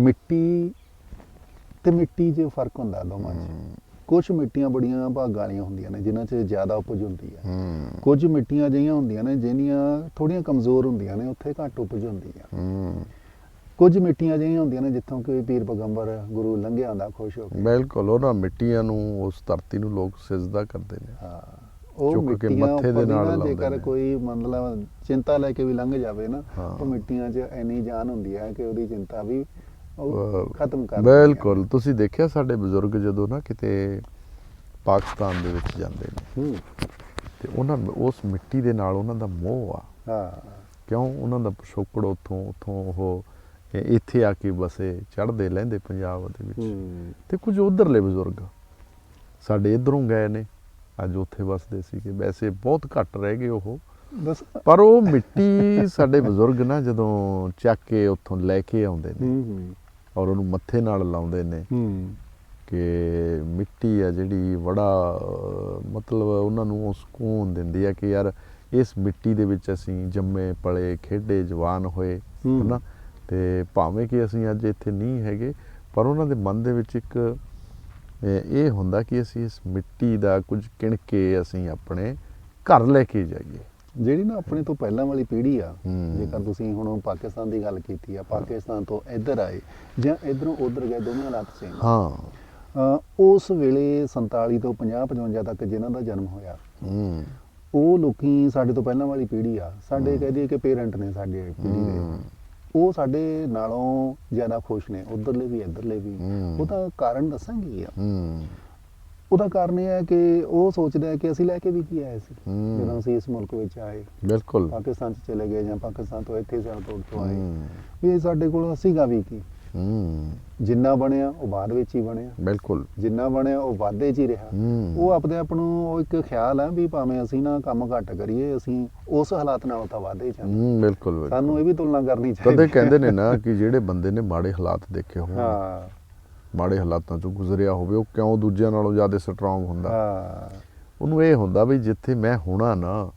ਮਿੱਟੀ ਤੇ ਮਿੱਟੀ 'ਚ ਫ਼ਰਕ ਹੁੰਦਾ ਦੋਵਾਂ 'ਚ। ਕੁਝ ਮਿੱਟੀਆਂ ਬੜੀਆਂ ਭਾਗਾਂ ਵਾਲੀਆਂ ਹੁੰਦੀਆਂ ਨੇ ਜਿਨ੍ਹਾਂ 'ਚ ਜ਼ਿਆਦਾ ਉਪਜ ਹੁੰਦੀ ਹੈ। ਕੁਝ ਮਿੱਟੀਆਂ ਅਜਿਹੀਆਂ ਹੁੰਦੀਆਂ ਨੇ ਜਿਹੜੀਆਂ ਥੋੜੀਆਂ ਕਮਜ਼ੋਰ ਹੁੰਦੀਆਂ ਨੇ ਉੱਥੇ ਘੱਟ ਉਪਜ ਹੁੰਦੀ ਹੂੰ। ਕੁਝ ਮਿੱਟੀਆਂ ਅਜਿਹੀਆਂ ਹੁੰਦੀਆਂ ਨੇ ਜਿੱਥੋਂ ਕੋਈ ਪੀਰ ਪੈਗੰਬਰ ਗੁਰੂ ਲੰਘਿਆ ਹੁੰਦਾ ਖੁਸ਼ ਹੋ ਕੇ। ਬਿਲਕੁਲ ਉਹਨਾਂ ਮਿੱਟੀਆਂ ਨੂੰ ਉਸ ਧਰਤੀ ਨੂੰ ਲੋਕ ਸਿਜਦਾ ਕਰਦੇ ਨੇ। ਹਾਂ ਉਹ ਮਿੱਟੀਆਂ ਮੱਥੇ ਦੇ ਨਾਲ ਲਾਉਂਦੇ ਜੇਕਰ। ਕੋਈ ਮਤਲਬ ਚਿੰਤਾ ਲੈ ਕੇ ਵੀ ਲੰਘ ਜਾਵੇ ਨਾ। ਉਹ ਮਿੱਟੀਆਂ 'ਚ ਇੰਨੀ ਜਾਨ ਹੁੰਦੀ ਹੈ ਕਿ ਉਹਦੀ ਚਿੰਤਾ ਵੀ ਖਤਮ ਕਰ। ਬਿਲਕੁਲ। ਤੁਸੀਂ ਦੇਖਿਆ ਸਾਡੇ ਬਜ਼ੁਰਗ ਜਦੋਂ ਨਾ ਕਿਤੇ ਪਾਕਿਸਤਾਨ ਦੇ ਵਿੱਚ ਜਾਂਦੇ ਨੇ? ਤੇ ਉਹਨਾਂ ਉਸ ਮਿੱਟੀ ਦੇ ਨਾਲ ਉਹਨਾਂ ਦਾ ਮੋਹ ਆ। ਹਾਂ। ਕਿਉਂ? ਉਹਨਾਂ ਦਾ ਪਿਛੋਕੜ ਉੱਥੋਂ ਉੱਥੋਂ ਉਹ ਇੱਥੇ ਆ ਕੇ ਬਸੇ ਚੜ੍ਹਦੇ ਲਹਿੰਦੇ ਪੰਜਾਬ ਦੇ ਵਿੱਚ। ਤੇ ਕੁਝ ਉਧਰਲੇ ਬਜ਼ੁਰਗ ਸਾਡੇ ਇਧਰੋਂ ਗਏ ਨੇ। ਅੱਜ ਉੱਥੇ ਵਸਦੇ ਸੀਗੇ। ਵੈਸੇ ਬਹੁਤ ਘੱਟ ਰਹਿ ਗਏ ਉਹ। ਪਰ ਉਹ ਮਿੱਟੀ ਸਾਡੇ ਬਜ਼ੁਰਗ ਨਾ ਜਦੋਂ ਚੱਕ ਕੇ ਉੱਥੋਂ ਲੈ ਕੇ ਆਉਂਦੇ ਨੇ। ਹੂੰ ਹੂੰ। ਔਰ ਉਹਨੂੰ ਮੱਥੇ ਨਾਲ ਲਾਉਂਦੇ ਨੇ। ਹੂੰ। ਕਿ ਮਿੱਟੀ ਆ ਜਿਹੜੀ ਬੜਾ ਮਤਲਬ ਉਹਨਾਂ ਨੂੰ ਉਹ ਸਕੂਨ ਦਿੰਦੀ ਆ ਕਿ ਯਾਰ ਇਸ ਮਿੱਟੀ ਦੇ ਵਿੱਚ ਅਸੀਂ ਜੰਮੇ ਪਲੇ ਖੇਡੇ ਜਵਾਨ ਹੋਏ। ਹਨਾ? ਤੇ ਭਾਵੇਂ ਕਿ ਅਸੀਂ ਅੱਜ ਇੱਥੇ ਨਹੀਂ ਹੈਗੇ ਪਰ ਉਹਨਾਂ ਦੇ ਮਨ ਦੇ ਵਿੱਚ ਇੱਕ ਇਹ ਹੁੰਦਾ ਕਿ ਅਸੀਂ ਇਸ ਮਿੱਟੀ ਦਾ ਕੁਝ ਕਿਣ ਕੇ ਅਸੀਂ ਆਪਣੇ ਘਰ ਲੈ ਕੇ ਜਾਈਏ। ਜਿਹੜੀ ਨਾ ਆਪਣੇ ਤੋਂ ਪਹਿਲਾਂ ਵਾਲੀ ਪੀੜ੍ਹੀ ਆ। ਜੇਕਰ ਤੁਸੀਂ ਹੁਣ ਪਾਕਿਸਤਾਨ ਦੀ ਗੱਲ ਕੀਤੀ ਆ ਪਾਕਿਸਤਾਨ ਤੋਂ ਇੱਧਰ ਆਏ ਜਾਂ ਇੱਧਰੋਂ ਉੱਧਰ ਗਏ ਦੋਵੇਂ ਹਾਲਾਤ ਸੇਮ ਹਾਂ। ਉਸ ਵੇਲੇ 47 ਤੋਂ 50 55 ਤੱਕ ਜਿਨ੍ਹਾਂ ਦਾ ਜਨਮ ਹੋਇਆ ਉਹ ਲੋਕੀ ਸਾਡੇ ਤੋਂ ਪਹਿਲਾਂ ਵਾਲੀ ਪੀੜ੍ਹੀ ਆ। ਸਾਡੇ ਕਹਿ ਦਈਏ ਕਿ ਪੇਰੈਂਟ ਨੇ ਸਾਡੇ ਪੀੜ੍ਹੀ ਦੇ। ਉਹ ਸਾਡੇ ਨਾਲੋਂ ਜ਼ਿਆਦਾ ਖੁਸ਼ ਨੇ ਉਧਰਲੇ ਵੀ ਇੱਧਰਲੇ ਵੀ। ਉਹਦਾ ਕਾਰਨ ਦੱਸਾਂਗੀ ਆ? ਉਹਦਾ ਕਾਰਨ ਇਹ ਹੈ ਕਿ ਉਹ ਸੋਚਦਾ ਹੈ ਕਿ ਅਸੀਂ ਲੈ ਕੇ ਵੀ ਕੀ ਆਏ ਸੀ ਹੂੰ। ਜਦੋਂ ਅਸੀਂ ਇਸ ਮੁਲਕ ਵਿੱਚ ਆਏ। ਬਿਲਕੁਲ। ਪਾਕਿਸਤਾਨ ਚ ਚਲੇ ਗਏ ਜਾਂ ਪਾਕਿਸਤਾਨ ਤੋਂ ਇੱਥੇ ਸਾਲ ਤੋਂ ਆਏ। ਹੂੰ। ਵੀ ਇਹ ਸਾਡੇ ਕੋਲ ਸੀਗਾ ਵੀ ਕੀ? ਹੂੰ। ਜਿੰਨਾ ਬਣਿਆ ਉਹ ਬਾਅਦ ਵਿੱਚ ਹੀ ਬਣਿਆ। ਬਿਲਕੁਲ। ਜਿੰਨਾ ਬਣਿਆ ਉਹ ਵਾਧੇ 'ਚ ਹੀ ਰਿਹਾ। ਹੂੰ। ਉਹ ਆਪਣੇ ਆਪ ਨੂੰ ਉਹ ਇੱਕ ਖਿਆਲ ਹੈ ਵੀ ਭਾਵੇਂ ਅਸੀਂ ਨਾ ਕੰਮ ਘੱਟ ਕਰੀਏ ਅਸੀਂ ਉਸ ਹਾਲਾਤ ਨਾਲ ਤਾਂ ਵਾਧੇ 'ਚ ਹਾਂ। ਹੂੰ ਬਿਲਕੁਲ ਬਿਲਕੁਲ। ਸਾਨੂੰ ਇਹ ਵੀ ਤੁਲਨਾ ਕਰਨੀ ਚਾਹੀਦੀ ਹੈ। ਕਹਿੰਦੇ ਨੇ ਨਾ ਕਿ ਜਿਹੜੇ ਬੰਦੇ ਨੇ ਮਾੜੇ ਹਾਲਾਤ ਦੇਖੇ ਹੋਣ। ਹਾਂ। ਮਾੜੇ ਹਾਲਾਤਾਂ ਚੋਂ ਗੁਜ਼ਰਿਆ ਹੋਵੇ ਉਹ ਕਿਉਂ ਦੂਜਿਆਂ ਨਾਲੋਂ ਜ਼ਿਆਦਾ ਸਟਰੋਂਗ ਹੁੰਦਾ? ਹਾਂ। ਉਹਨੂੰ ਇਹ ਹੁੰਦਾ ਵੀ ਜਿੱਥੇ ਮੈਂ ਹੋਣਾ ਨਾ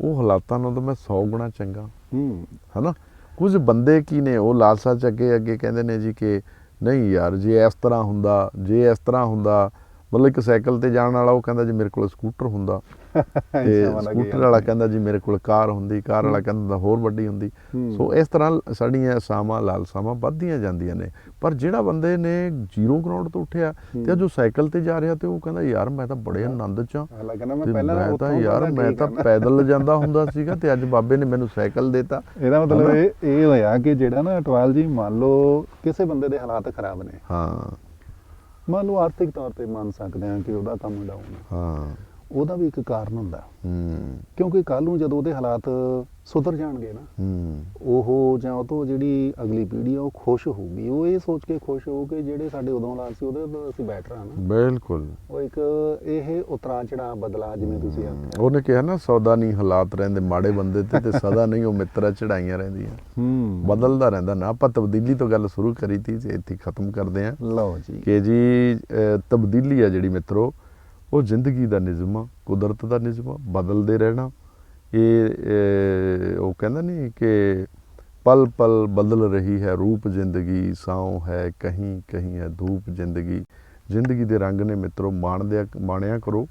ਉਹ ਹਾਲਾਤਾਂ ਨਾਲੋਂ ਮੈਂ 100 ਗੁਣਾ ਚੰਗਾ। ਹੂੰ। ਹਨਾ? ਕੁਝ ਬੰਦੇ ਕੀ ਨੇ ਉਹ ਲਾਲਸਾ ਚ ਅੱਗੇ ਅੱਗੇ ਕਹਿੰਦੇ ਨੇ ਜੀ ਕਿ ਨਹੀਂ ਯਾਰ ਜੇ ਇਸ ਤਰ੍ਹਾਂ ਹੁੰਦਾ ਜੇ ਇਸ ਤਰ੍ਹਾਂ ਹੁੰਦਾ ਮਤਲਬ ਇੱਕ ਸਾਈਕਲ ਤੇ ਜਾਣ ਵਾਲਾ ਉਹ ਕਹਿੰਦਾ ਜੀ ਮੇਰੇ ਕੋਲ ਸਕੂਟਰ ਹੁੰਦਾ। ਤੇ ਸਮਾਂ ਸਕੂਟਰ। ਵਾਲਾ ਕਹਿੰਦਾ ਜੀ ਮੇਰੇ ਕੋਲ ਕਾਰ ਹੁੰਦੀ ਕਾਰ ਵਾਲਾ ਕਹਿੰਦਾ ਹੋਰ ਵੱਡੀ ਹੁੰਦੀ। ਹੂੰ। ਸੋ ਇਸ ਤਰ੍ਹਾਂ ਸਾਡੀਆਂ ਸਾਵਾਂ ਲਾਲਸਾਵਾਂ ਵੱਧਦੀਆਂ ਜਾਂਦੀਆਂ ਨੇ। ਪਰ ਜਿਹੜਾ ਬੰਦੇ ਨੇ ਜ਼ੀਰੋ ਗਰਾਊਂਡ ਤੋਂ ਉੱਠਿਆ ਤੇ ਜੋ ਸਾਈਕਲ ਤੇ ਜਾ ਰਿਹਾ ਤੇ ਉਹ ਕਹਿੰਦਾ ਯਾਰ ਮੈਂ ਤਾਂ ਬੜੇ ਆਨੰਦ ਚ ਕਹਿੰਦਾ ਮੈਂ ਤੇ ਪਹਿਲਾਂ ਉੱਥੋਂ ਯਾਰ ਮੈਂ ਤਾਂ। ਪੈਦਲ ਜਾਂਦਾ ਹੁੰਦਾ ਸੀਗਾ ਤੇ ਅੱਜ ਬਾਬੇ ਨੇ ਮੈਨੂੰ ਸਾਈਕਲ ਦਿੱਤਾ। ਇਹਦਾ ਮਤਲਬ? ਇਹ ਇਹ ਹੋਇਆ ਕਿ ਜਿਹੜਾ ਨਾ ਅਟਵਾਲ ਜੀ ਮੰਨ ਲਓ ਕਿਸੇ ਬੰਦੇ ਦੇ ਹਾਲਾਤ ਖਰਾਬ ਨੇ। ਹਾਂ। ਮੰਨ ਲਓ ਆਰਥਿਕ ਤੌਰ ਤੇ ਮੰਨ ਸਕਦੇ ਹਾਂ ਕਿ ਉਹਦਾ ਕੰਮ ਡਾਊਨ ਹਾਂ। ਉਹਦਾ ਵੀ ਇੱਕ ਕਾਰਨ ਹੁੰਦਾ। ਹੂੰ। ਕਿਉਂਕਿ ਕੱਲ ਨੂੰ ਜਦੋਂ ਉਹਦੇ ਹਾਲਾਤ ਸੁਧਰ ਜਾਣਗੇ ਨਾ ਹੂੰ। ਉਹ ਜਾਂ ਉਹ ਤੋਂ ਜਿਹੜੀ ਅਗਲੀ ਪੀੜ੍ਹੀ ਆ ਉਹ ਖੁਸ਼ ਹੋਊਗੀ। ਉਹ ਇਹ ਸੋਚ ਕੇ ਖੁਸ਼ ਹੋਊ ਕਿ ਜਿਹੜੇ ਸਾਡੇ ਉਦੋਂ ਹਾਲਾਤ ਸੀ ਉਹਦੇ ਤੋਂ ਅਸੀਂ ਬੈਟਰ ਹਾਂ ਨਾ। ਬਿਲਕੁਲ। ਉਹ ਇੱਕ ਇਹ ਉਤਰਾ ਚੜਾ ਬਦਲਾ ਜਿਵੇਂ ਤੁਸੀਂ ਆਖਿਆ। ਉਹਨੇ ਕਿਹਾ ਨਾ ਸੌਦਾ ਨਹੀਂ ਹਾਲਾਤ ਰਹਿੰਦੇ ਮਾੜੇ ਬੰਦੇ ਤੇ ਤੇ ਸਦਾ ਨਹੀਂ ਉਹ ਮਿੱਤਰਾ ਚੜਾਈਆਂ ਰਹਿੰਦੀਆਂ। ਹੂੰ। ਬਦਲਦਾ ਰਹਿੰਦਾ ਨਾ। ਆਪਾਂ ਤਬਦੀਲੀ ਤੋਂ ਗੱਲ ਸ਼ੁਰੂ ਕਰੀ ਤੀ ਤੇ ਇੱਥੇ ਖਤਮ ਕਰਦੇ ਆਂ ਲਓ ਜੀ। ਕਿ ਜੀ ਤਬਦੀਲੀ ਆ ਜਿਹੜੀ ਮਿੱਤਰੋ ਉਹ ਜ਼ਿੰਦਗੀ ਦਾ ਨਿਯਮ ਆ ਕੁਦਰਤ ਦਾ ਨਿਯਮ ਆ ਬਦਲਦੇ ਰਹਿਣਾ। ਇਹ ਉਹ ਕਹਿੰਦਾ ਨਹੀਂ ਕਿ ਪਲ ਪਲ ਬਦਲ ਰਹੀ ਹੈ ਰੂਪ ਜ਼ਿੰਦਗੀ ਸਾਉ ਹੈ ਕਹੀਂ ਕਹੀਂ ਹੈ ਧੂਪ ਜ਼ਿੰਦਗੀ। ਜ਼ਿੰਦਗੀ ਦੇ ਰੰਗ ਨੇ ਮਿੱਤਰੋ ਮਾਣਦਿਆ ਮਾਣਿਆ ਕਰੋ।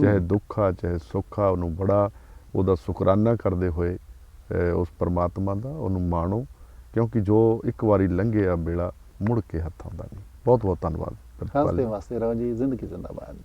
ਚਾਹੇ ਦੁੱਖ ਆ ਚਾਹੇ ਸੁੱਖ ਆ ਉਹਨੂੰ ਬੜਾ ਉਹਦਾ ਸ਼ੁਕਰਾਨਾ ਕਰਦੇ ਹੋਏ ਉਸ ਪਰਮਾਤਮਾ ਦਾ ਉਹਨੂੰ ਮਾਣੋ। ਕਿਉਂਕਿ ਜੋ ਇੱਕ ਵਾਰੀ ਲੰਘਿਆ ਵੇਲਾ ਮੁੜ ਕੇ ਹੱਥਾਂ ਦਾ ਨਹੀਂ। ਬਹੁਤ ਬਹੁਤ ਧੰਨਵਾਦ ਹੱਸਦੇ ਵਾਸਤੇ ਰਹੋ ਜੀ ਜ਼ਿੰਦਗੀ ਜ਼ਿੰਦਾਬਾਦ।